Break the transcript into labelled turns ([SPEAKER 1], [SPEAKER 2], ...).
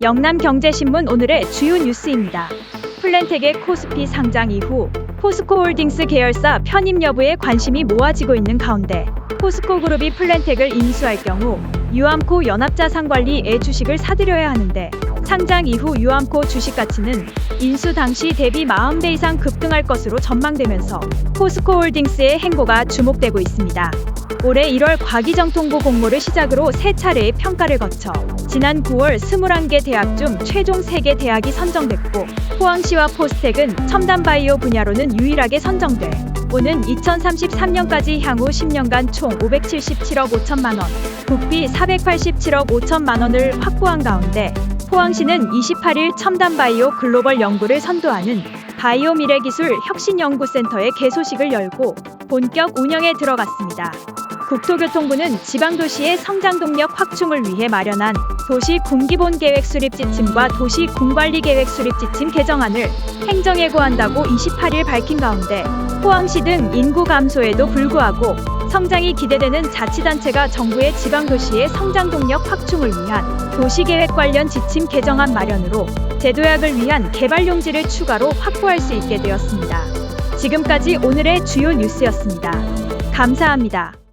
[SPEAKER 1] 영남경제신문 오늘의 주요 뉴스입니다. 플랜텍의 코스피 상장 이후 포스코홀딩스 계열사 편입 여부에 관심이 모아지고 있는 가운데 포스코 그룹이 플랜텍을 인수할 경우 유암코 연합자산관리의 주식을 사들여야 하는데 상장 이후 유암코 주식 가치는 인수 당시 대비 40배 이상 급등할 것으로 전망되면서 포스코홀딩스의 행보가 주목되고 있습니다. 올해 1월 과기정통부 공모를 시작으로 세 차례의 평가를 거쳐 지난 9월 21개 대학 중 최종 3개 대학이 선정됐고 포항시와 포스텍은 첨단 바이오 분야로는 유일하게 선정돼 오는 2033년까지 향후 10년간 총 577억 5천만 원, 국비 487억 5천만 원을 확보한 가운데 포항시는 28일 첨단 바이오 글로벌 연구를 선도하는 바이오 미래 기술 혁신 연구센터의 개소식을 열고 본격 운영에 들어갔습니다. 국토교통부는 지방도시의 성장 동력 확충을 위해 마련한 도시 군기본 계획 수립 지침과 도시 군관리 계획 수립 지침 개정안을 행정에 고한다고 28일 밝힌 가운데 포항시 등 인구 감소에도 불구하고 성장이 기대되는 자치단체가 정부의 지방도시의 성장 동력 확충을 위한 도시계획 관련 지침 개정안 마련으로 제도약을 위한 개발 용지를 추가로 확보할 수 있게 되었습니다. 지금까지 오늘의 주요 뉴스였습니다. 감사합니다.